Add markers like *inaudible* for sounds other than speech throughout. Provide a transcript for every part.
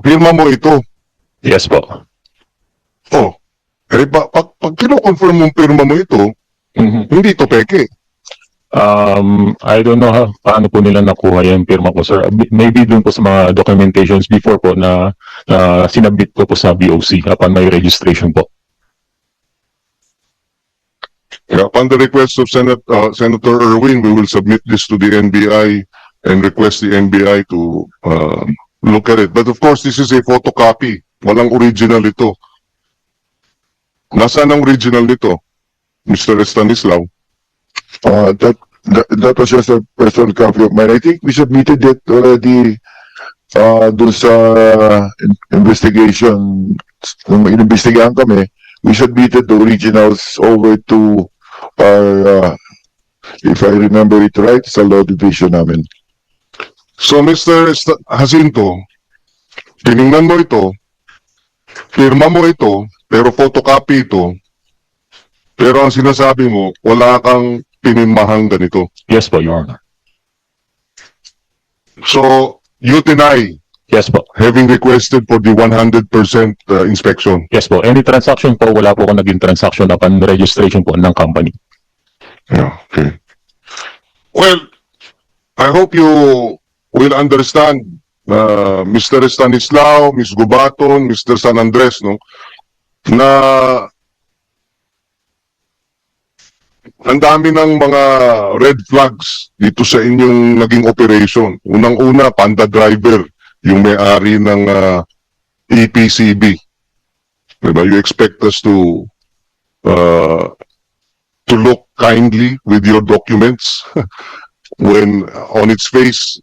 Firma mo ito. Yes po. Oh. Eh, pa, pag, pag kino-confirm mong firma mo ito, Mhm. hindi ito peke. Um, I don't know ha, paano po nila nakuha yung pirma ko, sir. Maybe dun po sa mga documentations before po na, na sinabit ko po sa BOC upon my registration po. Yeah, upon the request of Senate, uh, Senator Irwin, we will submit this to the NBI and request the NBI to uh, look at it. But of course, this is a photocopy. Walang original ito. Nasaan ang original nito? Mr. Stanislaw? Uh, that, that, that was just a personal copy of mine. I think we submitted it already, uh, dun sa in- investigation, nung inimbestigahan kami, we submitted the originals over to our, uh, if I remember it right, sa law division namin. So, Mr. Sta- Jacinto, tiningnan mo ito, firma mo ito, pero photocopy ito, pero ang sinasabi mo, wala kang pinirmahang ganito. Yes po, Your Honor. So, you deny Yes po. having requested for the 100% uh, inspection. Yes po. Any transaction po, wala po ako naging transaction upon registration po ng company. Yeah, okay. Well, I hope you will understand, uh, Mr. Stanislao, Ms. Gubaton, Mr. San Andres, no, na ang dami ng mga red flags dito sa inyong naging operation. Unang-una, Panda Driver, yung may-ari ng uh, EPCB. Diba? You expect us to uh, to look kindly with your documents *laughs* when on its face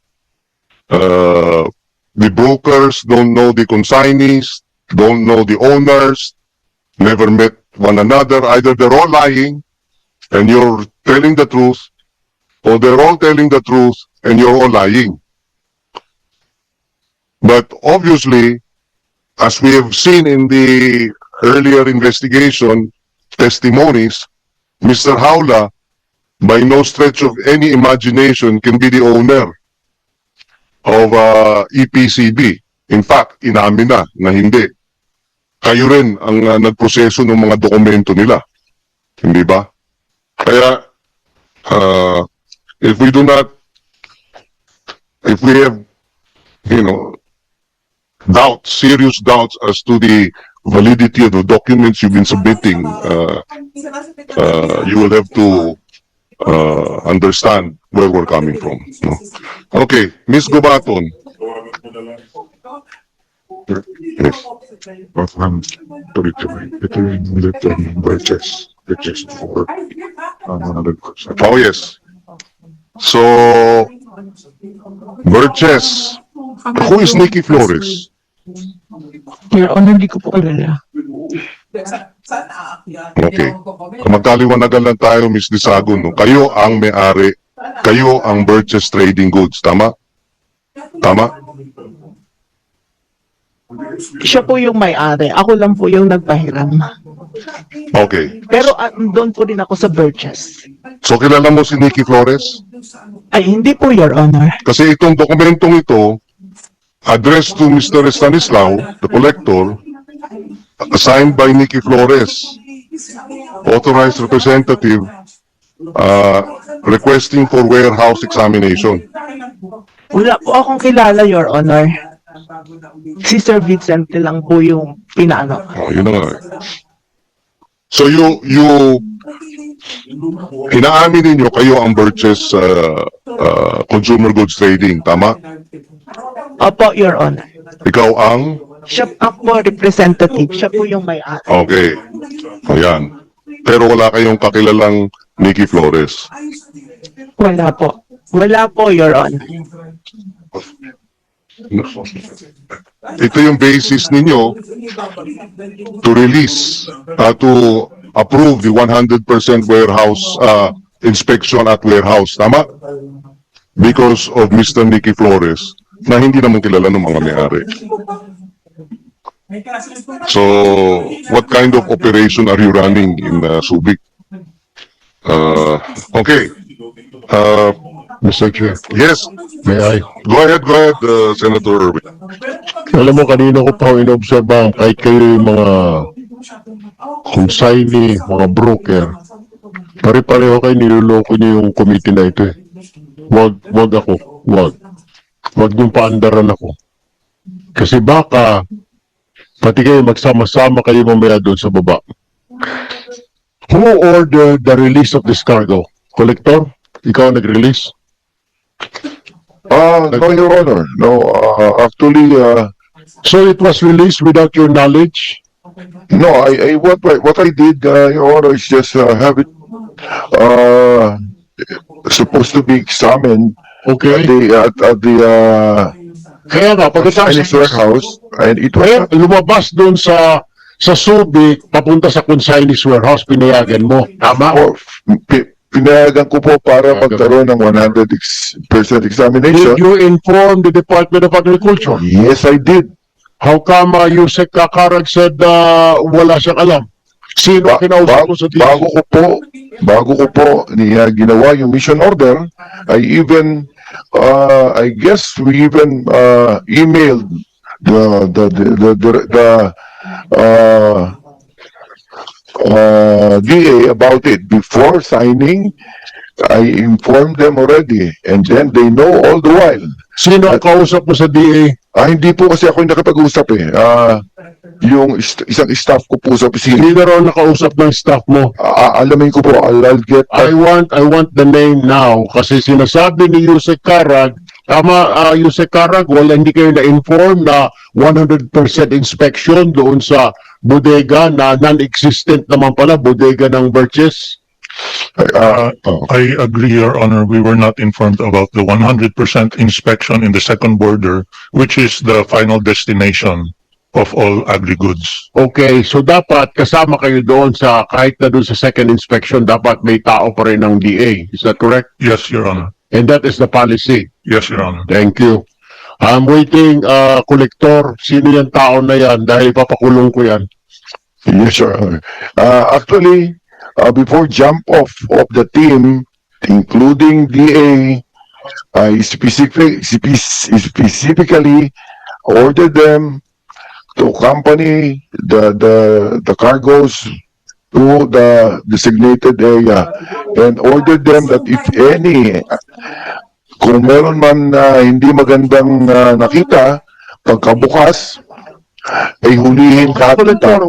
uh, the brokers don't know the consignees, don't know the owners, never met one another. Either they're all lying and you're telling the truth, or they're all telling the truth and you're all lying. But obviously, as we have seen in the earlier investigation testimonies, Mr. Howla, by no stretch of any imagination, can be the owner of uh, EPCB. In fact, inamin na na hindi. Kayo rin ang uh, nagproseso ng mga dokumento nila. Hindi ba? Kaya, uh, if we do not, if we have, you know, doubts, serious doubts as to the validity of the documents you've been submitting, uh, uh, you will have to uh, understand where we're coming from. No? Okay, Miss Gubaton. Yes. Um, tuloy-tuloy. Ito yung letter ng purchase, purchase for, uh, 100%. Oh, yes. So, Burgess, who is Nikki Flores? Your Honor, hindi ko po kilala. Okay. Kung magkaliwanagan lang tayo, Ms. Disago, no? kayo ang may-ari, kayo ang Burgess Trading Goods, tama? Tama? Siya po yung may-ari. Ako lang po yung nagpahiram. Okay. Pero ah, doon po din ako sa Burgess. So, kilala mo si Nikki Flores? Ay, hindi po, Your Honor. Kasi itong dokumentong ito, addressed to Mr. Stanislaw, the collector, assigned by Nikki Flores, authorized representative, uh, requesting for warehouse examination. Wala po akong kilala, Your Honor. Si Sir Vincent lang po yung pinaano. Oh, yun na nga. So you, you, inaamin ninyo kayo ang Burgess uh, uh, Consumer Goods Trading, tama? Opo, Your Honor. Ikaw ang, Siya ako representative. Siya po yung may-ari. okay, ayan. Pero wala kayong kakilalang Nikki Flores. Wala po. Wala po, Your Honor. Ito yung basis ninyo to release, uh, to approve the 100% warehouse uh, inspection at warehouse, tama? Because of Mr. Nicky Flores, na hindi naman kilala ng mga may-ari. So, what kind of operation are you running in uh, Subic? Uh, okay. Uh, Mr. Chair, yes, may I? go ahead, go ahead, uh, Senator Irwin. Alam mo, kanina ko pa in-observe ang kahit kayo yung mga consignee, mga broker, pare-pareho kayo niloloko niyo yung committee na ito eh. Wag, wag ako, wag. Wag yung paandaran ako. Kasi baka, pati kayo magsama-sama kayo mamaya doon sa baba. Who ordered the release of this cargo? Collector? Ikaw nag-release? Ah, no, Your Honor. No, uh, actually, uh, So it was released without your knowledge? no, I, I, what, what I did, uh, Your Honor, is just, uh, have it, uh, supposed to be examined at Okay? the, at, at the, uh, Kaya nga, Chinese pagkatapos warehouse, and it was, lumabas doon sa sa Subic, papunta sa consignee warehouse, pinayagan mo. Tama? or, pi- pinayagan ko po para Okay. magkaroon ng 100% Did examination. you inform the Department of Agriculture? Yes, I did. How come uh, Yusek Kakarag said uh, wala siyang alam? Sino Ba- kinausap ba- mo sa bago ko po, bago ko po niya ginawa yung mission order, I even, uh, I guess we even, uh, emailed the, the, the, the, the, uh, uh, DA about it before signing. I informed them already and then they know all the while. Sino ang kausap mo sa DA? Ah, hindi po kasi ako yung nakapag-usap eh. Ah, yung ist- isang staff ko po sa opisina. Sino raw nakausap ng staff mo? Ah, alamin ko po, I'll, I'll get I want I want the name now kasi sinasabi ni Yusek Karag tama uh, Yusek Karag wala hindi kayo na-inform na 100% inspection doon sa bodega na non-existent naman pala bodega ng Birches Ah, oh. I agree, Your Honor. We were not informed about the one hundred percent inspection in the second border, which is the final destination of all agri-goods. Okay, so dapat kasama kayo doon sa kahit na doon sa second inspection dapat may tao pa rin ng DA. Is that correct? Yes, Your Honor. And that is the policy. Yes, Your Honor. Thank you. I'm waiting, uh, collector. Sino yung tao na yan? Dahil papakulong ko yan. Yes, Your Honor. Uh, actually, uh, before jump off of the team, including DA, I specific, spe- specifically ordered them to accompany the, the, the cargoes to the designated area and ordered them that if any, kung meron man na hindi magandang uh, nakita, pagkabukas, ay hulihin tao.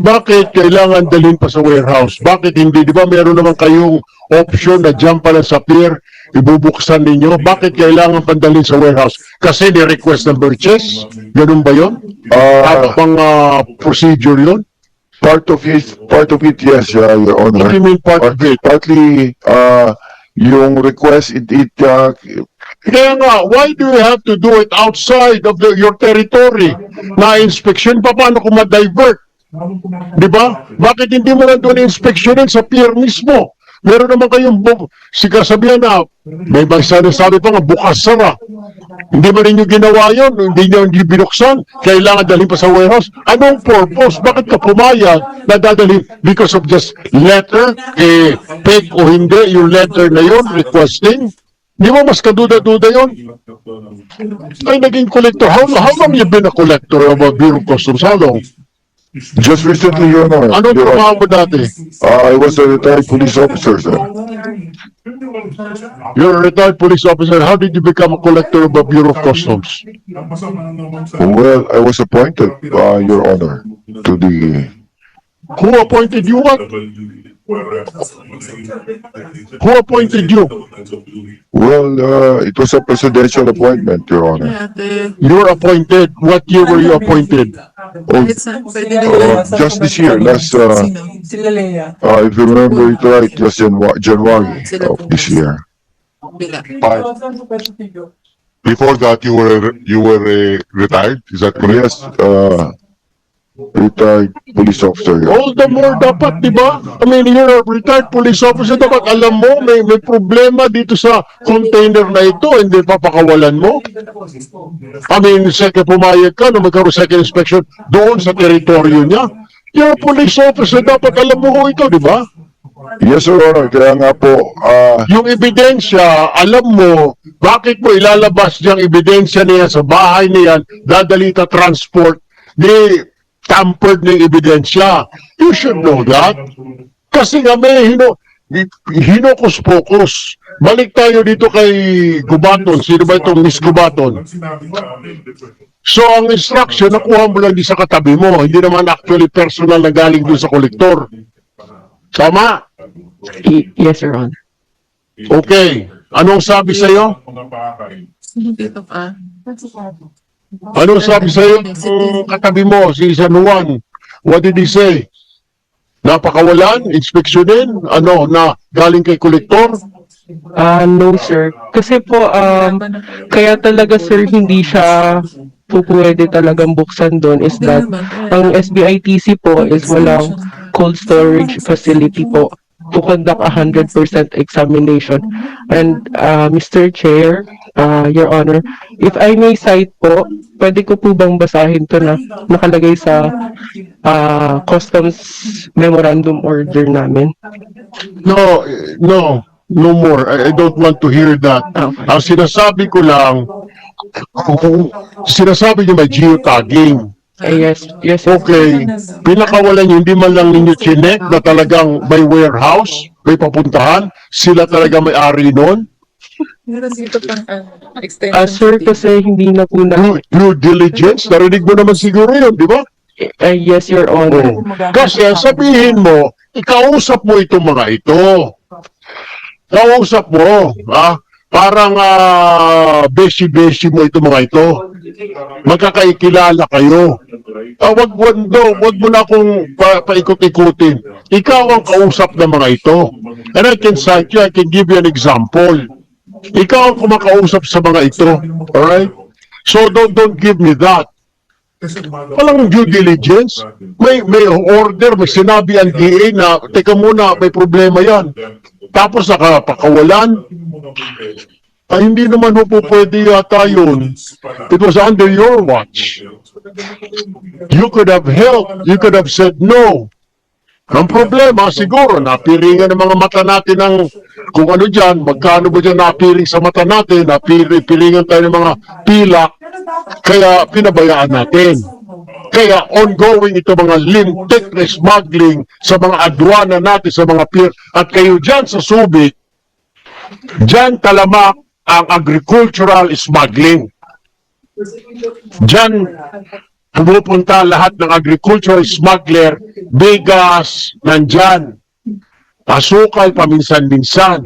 Bakit kailangan dalhin pa sa warehouse? Bakit hindi? Di ba meron naman kayong option na dyan pala sa pier, ibubuksan ninyo? Bakit kailangan pandalhin sa warehouse? Kasi ni-request ng purchase? Ganun ba yun? Uh, bang ah, procedure yun? part of it, part of it, yes, uh, Your What do Honor. you mean part of it? Partly, uh, yung request, it, it, uh, Kaya nga, why do you have to do it outside of the, your territory? Na inspection pa, paano kung ma-divert? Di ba? Bakit hindi mo lang doon inspeksyonin sa pier mismo? Meron naman kayong bu- sikasabihan na may bansa na sabi pa nga bukas sara. Hindi ba ninyo ginawa yun? Hindi nyo hindi binuksan? Kailangan dalhin pa sa warehouse? Anong purpose? Bakit ka pumayag na dadalhin? Because of just letter? Eh, fake o hindi yung letter na yun requesting? Di ba mas kaduda-duda yun? Ay, naging collector. How, how long you been a collector of a Bureau of Customs? How long? Just recently, Your Honor. Anong Your Honor, trabaho mo dati? uh, I was a retired police officer, sir. You're a retired police officer. How did you become a collector of the Bureau of Customs? Well, I was appointed, uh, Your Honor, to the, Who appointed you what? Who appointed you? well, uh, it was a presidential appointment, Your Honor. You were appointed. What year were you appointed? Kahit saan, pwede rin Uh, just this year, last, uh, Sino? Uh, if you remember it right, just Janua- January of this year. Bila. Before that, you were, you were uh, retired, is that correct? Yes, uh, retired police officer. All the more dapat, di ba? I mean, you're a retired police officer. Dapat alam mo, may, may problema dito sa container na ito. Hindi papakawalan mo. I mean, second pumayag ka na magkaroon second inspection doon sa teritoryo niya. You're a police officer. Dapat alam mo ho ito, di ba? Yes, Your Honor. Kaya nga po, ah, Yung ebidensya, alam mo, bakit mo ilalabas niyang ebidensya niya sa bahay niyan, dadalita transport, di tampered ng ebidensya. You should know that. Kasi nga may hino, hinokus-pokus. Balik tayo dito kay Gubaton. Sino ba itong Miss Gubaton? So, ang instruction, nakuha mo lang di sa katabi mo. Hindi naman actually personal na galing dun sa kolektor. Tama? Yes, Your Honor. Okay. Anong sabi sa'yo? Dito pa. Anong sabi sa'yo ng katabi mo, si San Juan? What did he say? Napakawalan? Inspeksyonin? Ano, na galing kay kolektor? Ah, no, sir. Kasi po, um, kaya talaga, sir, hindi siya po pwede talagang buksan doon is that ang SBITC po is walang cold storage facility po to conduct a 100% examination. And uh, Mr. Chair, uh, Your Honor, if I may cite po, pwede ko po bang basahin to na nakalagay sa uh, Customs Memorandum Order namin? No, no, no more. I, I don't want to hear that. Okay. Ang sinasabi ko lang, sinasabi niyo may geotagging. Eh, yes, yes. Okay, pinakawalan niyo, hindi man lang ninyo chinek na talagang may warehouse, may papuntahan, sila talaga may ari nun. Meron dito pang uh, extension. Ah, sir, kasi hindi na po na... Due, due diligence, narinig mo naman siguro yun, di ba? Eh, yes, Your Honor. Oh. Kasi sabihin mo, ikausap mo itong mga ito. Kausap mo, ha? Parang ah, beshi-beshi mo itong mga ito. Magkakaikilala kayo. Ah, wag, wag, no, wag mo na akong pa, paikot-ikutin. Ikaw ang kausap ng mga ito. And I can cite you, I can give you an example. Ikaw ang kumakausap sa mga ito. Alright? So don't, don't give me that. Walang due diligence. May, may order, may sinabi ang DA na, teka muna, may problema yan. Tapos nakapakawalan. Ay, hindi naman po pwede yata yun. It was under your watch. You could have helped. You could have said no. Ang problema, siguro, napiringan ng mga mata natin ng kung ano dyan, magkano ba dyan napiring sa mata natin, napiringan tayo ng mga pilak, kaya pinabayaan natin. Kaya ongoing ito mga lintik na smuggling sa mga adwana natin, sa mga pier. At kayo dyan sa Subic, dyan talamak ang agricultural smuggling. Dyan pumupunta lahat ng agricultural smuggler, bigas, nandyan. Asukal paminsan-minsan.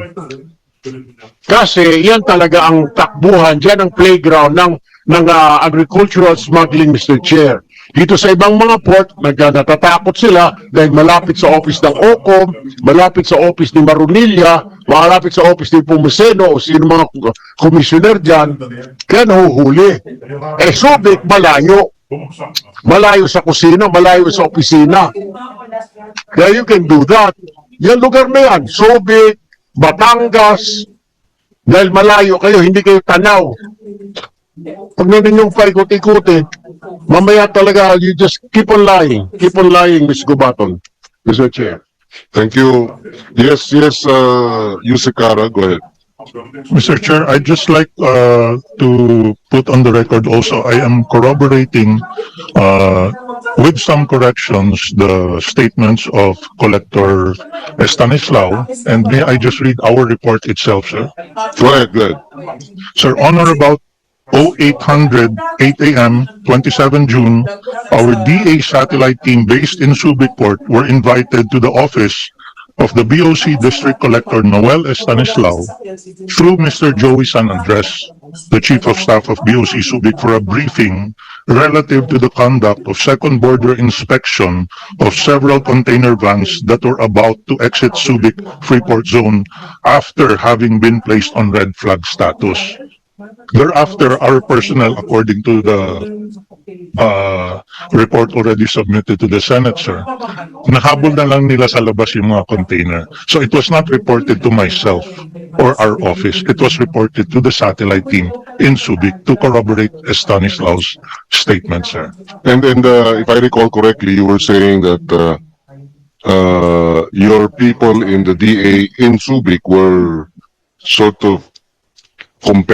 Kasi yan talaga ang takbuhan, dyan ang playground ng, ng ah, agricultural smuggling, Mr. Chair. Dito sa ibang mga port, natatakot sila dahil malapit sa office ng OCOM, malapit sa office ni Marunilla, malapit sa office ni Pumuseno o sino mga commissioner dyan, kaya nahuhuli. Eh, Subic, malayo. Malayo sa kusina, malayo sa opisina. Kaya you can do that. Yan lugar na yan, Subic, Batangas, dahil malayo kayo, hindi kayo tanaw. Pag na ninyong paikot-ikutin, mamaya talaga, you just keep on lying. Keep on lying, Ms. Gubaton. Mr. Chair. Thank you. Yes, yes, uh, Yusikara, go ahead. Mr. Chair, I'd just like uh, to put on the record also, I am corroborating uh, with some corrections the statements of Collector Stanislaw. And may I just read our report itself, sir? Go ahead, go ahead. Sir, on or about 0800, 8 a.m., 27 June, our DA satellite team based in Subic Port were invited to the office of the BOC District Collector Noel Estanislao through Mr. Joey San Andres, the Chief of Staff of BOC Subic for a briefing relative to the conduct of second border inspection of several container vans that were about to exit Subic Freeport Zone after having been placed on red flag status. Thereafter, our personnel, according to the uh, report already submitted to the Senate, sir, nahabol na lang nila sa labas yung mga container. So it was not reported to myself or our office. It was reported to the satellite team in Subic to corroborate Stanislaus' statement, sir. And, and, uh, if I recall correctly, you were saying that, uh, uh, your people in the DA in Subic were sort of compelled